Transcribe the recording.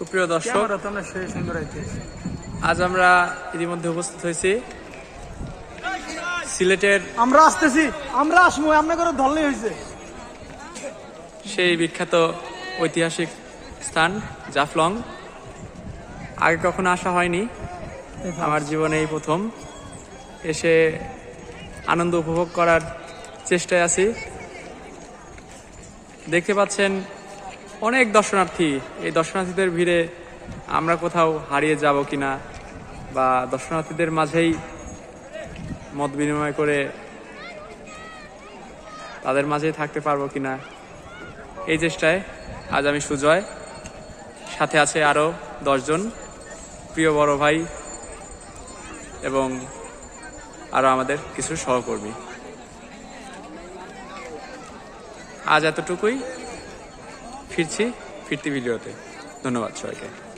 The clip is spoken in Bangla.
সুপ্রিয় দর্শক আজ আমরা ইতিমধ্যে উপস্থিত হয়েছি সিলেটের আমরা আসতেছি আমরা আসব আমরা করে ধরলেই হয়েছে সেই বিখ্যাত ঐতিহাসিক স্থান জাফলং। আগে কখনো আসা হয়নি আমার জীবনে এই প্রথম। এসে আনন্দ উপভোগ করার চেষ্টায় আছি। দেখতে পাচ্ছেন অনেক দর্শনার্থী। এই দর্শনার্থীদের ভিড়ে আমরা কোথাও হারিয়ে যাব কিনা বা দর্শনার্থীদের মাঝেই মত বিনিময় করে তাদের মাঝেই থাকতে পারব কিনা, এই চেষ্টায় আজ আমি সুজয়। সাথে আছে আরও দশজন প্রিয় বড় ভাই এবং আরও আমাদের কিছু সহকর্মী। আজ এতটুকুই। ফিরছি ফিরতি ভিডিওতে। ধন্যবাদ সবাইকে।